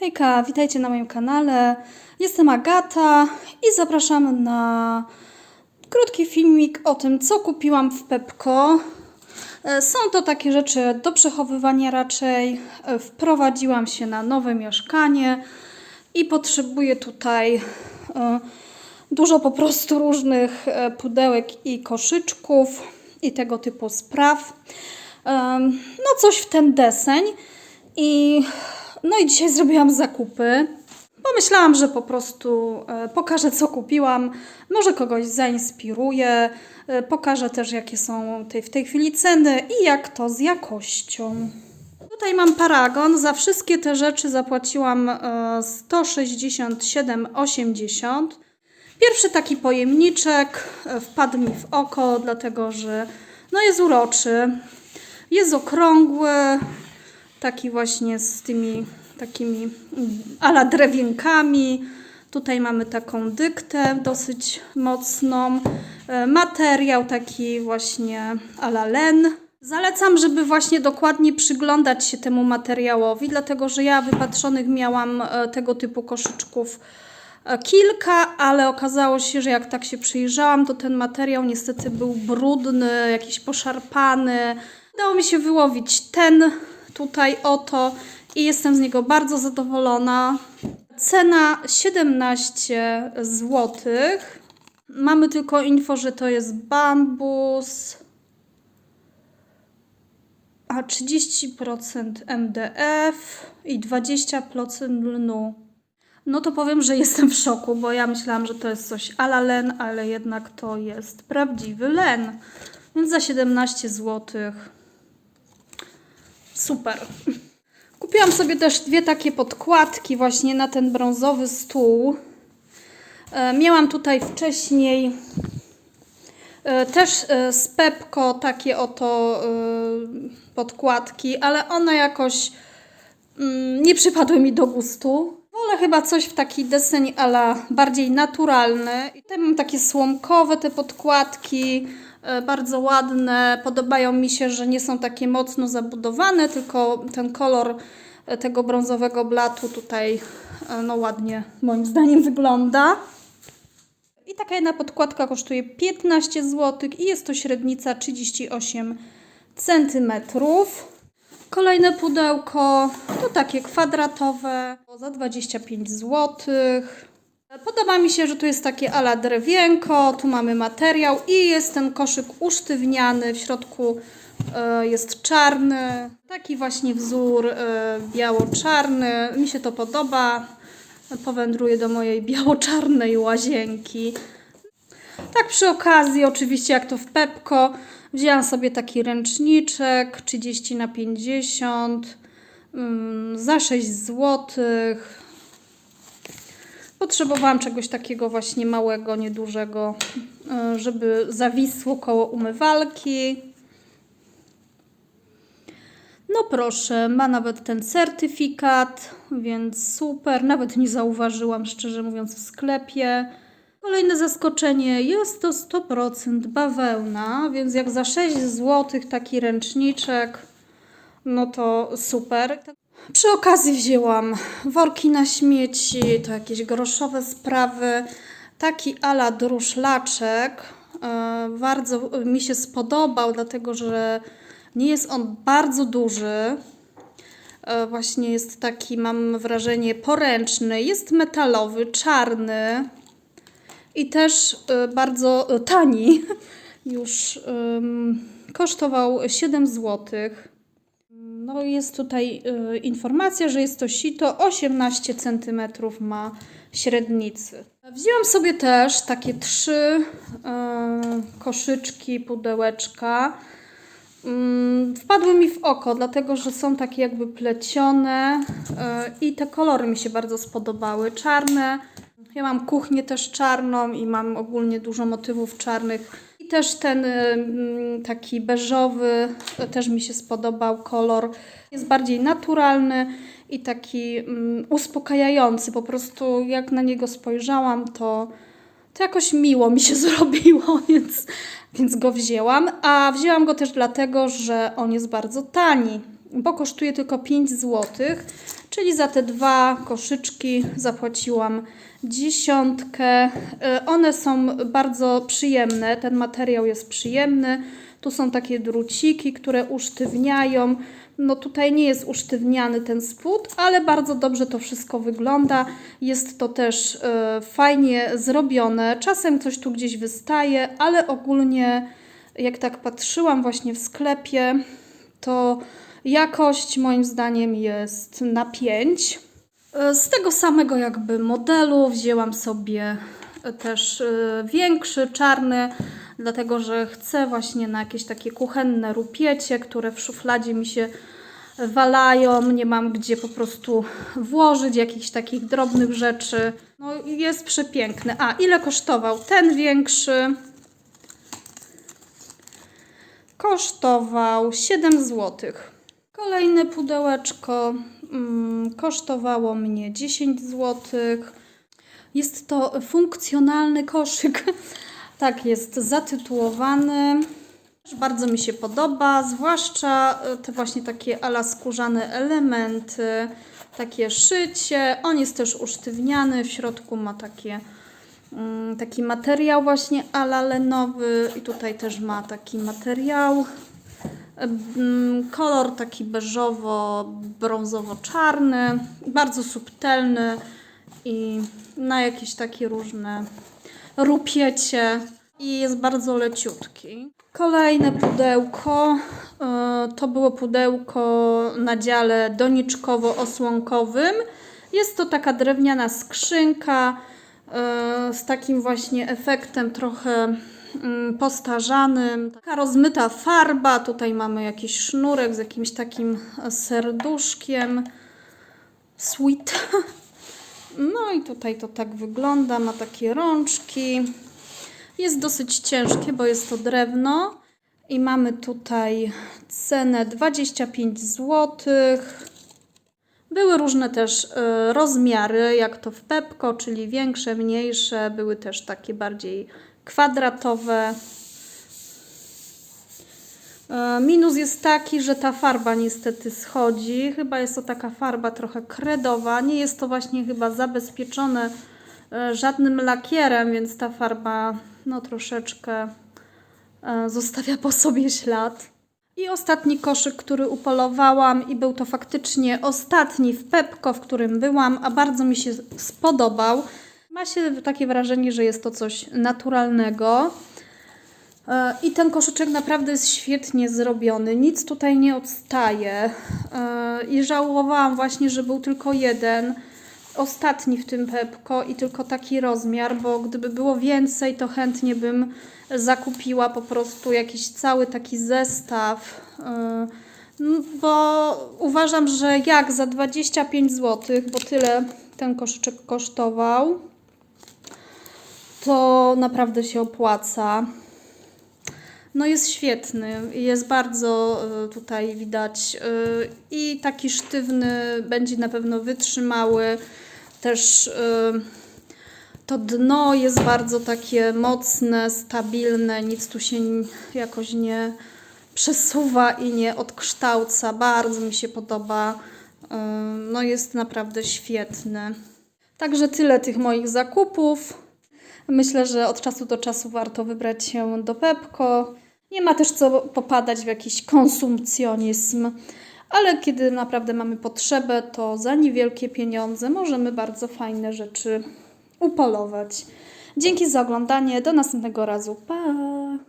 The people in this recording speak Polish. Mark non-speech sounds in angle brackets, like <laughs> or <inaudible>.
Hejka, witajcie na moim kanale. Jestem Agata i zapraszam na krótki filmik o tym, co kupiłam w Pepko. E, Są to takie rzeczy do przechowywania raczej. E, Wprowadziłam się na nowe mieszkanie i potrzebuję tutaj e, dużo po prostu różnych pudełek i koszyczków i tego typu spraw. No coś w ten deseń. I no i dzisiaj zrobiłam zakupy. Pomyślałam, że po prostu e, pokażę, co kupiłam. Może kogoś zainspiruję. E, pokażę też, jakie są tej, w tej chwili ceny i jak to z jakością. Tutaj mam paragon. Za wszystkie te rzeczy zapłaciłam e, 167,80. Pierwszy taki pojemniczek e, wpadł mi w oko, dlatego że no jest uroczy. Jest okrągły, taki właśnie z tymi takimi mm, ala drewienkami. Tutaj mamy taką dyktę dosyć mocną. E, Materiał taki właśnie ala len. Zalecam, żeby właśnie dokładnie przyglądać się temu materiałowi, dlatego że ja wypatrzonych miałam e, tego typu koszyczków e, kilka, ale okazało się, że jak tak się przyjrzałam, to ten materiał niestety był brudny, jakiś poszarpany. Udało mi się wyłowić ten tutaj oto i jestem z niego bardzo zadowolona. Cena 17 zł. Mamy tylko info, że to jest bambus. A 30% MDF i 20% lnu. No to powiem, że jestem w szoku, bo ja myślałam, że to jest coś ala len, ale jednak to jest prawdziwy len. Więc za 17 zł. Super. Kupiłam sobie też dwie takie podkładki właśnie na ten brązowy stół. E, Miałam tutaj wcześniej e, też e, z Pepko takie oto podkładki, ale one jakoś mm, nie przypadły mi do gustu. Wolę chyba coś w taki deseń ala bardziej naturalny. I tutaj mam takie słomkowe te podkładki, bardzo ładne. Podobają mi się, że nie są takie mocno zabudowane, tylko ten kolor e, tego brązowego blatu tutaj e, no ładnie moim zdaniem wygląda. I taka jedna podkładka kosztuje 15 zł i jest to średnica 38 cm. Kolejne pudełko to takie kwadratowe za 25 zł. Podoba mi się, że tu jest takie ala drewienko, tu mamy materiał i jest ten koszyk usztywniany, w środku e, jest czarny. Taki właśnie wzór e, biało-czarny. Mi się to podoba. Powędruję do mojej <laughs> biało-czarnej łazienki. Tak przy okazji, oczywiście jak to w Pepko, wzięłam sobie taki ręczniczek 30 na 50 mm, za 6 zł. Potrzebowałam czegoś takiego właśnie małego, niedużego, y, żeby zawisło koło umywalki. No proszę, ma nawet ten certyfikat, więc super. Nawet nie zauważyłam, szczerze mówiąc, w sklepie. Kolejne zaskoczenie, jest to 100% bawełna, więc jak za 6 zł taki ręczniczek, no to super. Przy okazji wzięłam worki na śmieci, to jakieś groszowe sprawy, taki ala druszlaczek. E, Bardzo mi się spodobał, dlatego że nie jest on bardzo duży. E, Właśnie jest taki, mam wrażenie, poręczny. Jest metalowy, czarny i też y, bardzo tani. <laughs> Już kosztował 7 zł. No jest tutaj y, informacja, że jest to sito 18 cm ma średnicy. Wzięłam sobie też takie trzy y, koszyczki, pudełeczka. Mm, Wpadły mi w oko, dlatego że są takie jakby plecione y, i te kolory mi się bardzo spodobały. Czarne. Ja mam kuchnię też czarną i mam ogólnie dużo motywów czarnych. Też ten y, mm, taki beżowy też mi się spodobał kolor. Jest bardziej naturalny i taki mm, uspokajający. Po prostu jak na niego spojrzałam, to to jakoś miło mi się <laughs> zrobiło, więc, więc go wzięłam. A wzięłam go też dlatego, że on jest bardzo tani, bo kosztuje tylko 5 zł. Czyli za te dwa koszyczki zapłaciłam dziesiątkę. Y, One są bardzo przyjemne, ten materiał jest przyjemny. Tu są takie druciki, które usztywniają. No tutaj nie jest usztywniany ten spód, ale bardzo dobrze to wszystko wygląda. Jest to też y, fajnie zrobione. Czasem coś tu gdzieś wystaje, ale ogólnie jak tak patrzyłam właśnie w sklepie, to jakość moim zdaniem jest na 5. Z tego samego jakby modelu wzięłam sobie też y, większy, czarny, dlatego że chcę właśnie na jakieś takie kuchenne rupiecie, które w szufladzie mi się walają, nie mam gdzie po prostu włożyć jakichś takich drobnych rzeczy. No jest przepiękny. A, ile kosztował ten większy? kosztował 7 zł. Kolejne pudełeczko mm, kosztowało mnie 10 zł. Jest to funkcjonalny koszyk. <laughs> Tak jest zatytułowany. Bardzo mi się podoba, zwłaszcza e, te właśnie takie ala skórzane elementy, takie szycie. On jest też usztywniany, w środku ma takie Mm, taki materiał właśnie ala lenowy i tutaj też ma taki materiał. Mm, Kolor taki beżowo-brązowo-czarny, bardzo subtelny i na jakieś takie różne rupiecie i jest bardzo leciutki. Kolejne pudełko e, to było pudełko na dziale doniczkowo-osłonkowym. Jest to taka drewniana skrzynka e, z takim właśnie efektem trochę postarzanym. Taka rozmyta farba, tutaj mamy jakiś sznurek z jakimś takim serduszkiem. Sweet. <laughs> No i tutaj to tak wygląda, ma takie rączki. Jest dosyć ciężkie, bo jest to drewno. I mamy tutaj cenę 25 zł. Były różne też y, rozmiary, jak to w Pepko, czyli większe, mniejsze. Były też takie bardziej kwadratowe. E, Minus jest taki, że ta farba niestety schodzi. Chyba jest to taka farba trochę kredowa. Nie jest to właśnie chyba zabezpieczone e, żadnym lakierem, więc ta farba no troszeczkę e, zostawia po sobie ślad. I ostatni koszyk, który upolowałam i był to faktycznie ostatni w Pepko, w którym byłam, a bardzo mi się spodobał. Ma się takie wrażenie, że jest to coś naturalnego. E, I ten koszyczek naprawdę jest świetnie zrobiony. Nic tutaj nie odstaje. E, I żałowałam właśnie, że był tylko jeden. Ostatni w tym Pepko i tylko taki rozmiar, bo gdyby było więcej, to chętnie bym zakupiła po prostu jakiś cały taki zestaw. E, Bo uważam, że jak za 25 zł, bo tyle ten koszyczek kosztował, to naprawdę się opłaca. No jest świetny, jest bardzo y, tutaj widać y, i taki sztywny, będzie na pewno wytrzymały. Też y, to dno jest bardzo takie mocne, stabilne, nic tu się jakoś nie przesuwa i nie odkształca. Bardzo mi się podoba. No jest naprawdę świetny. Także tyle tych moich zakupów. Myślę, że od czasu do czasu warto wybrać się do Pepko. Nie ma też co popadać w jakiś konsumpcjonizm, ale kiedy naprawdę mamy potrzebę, to za niewielkie pieniądze możemy bardzo fajne rzeczy upolować. Dzięki za oglądanie. Do następnego razu. Pa!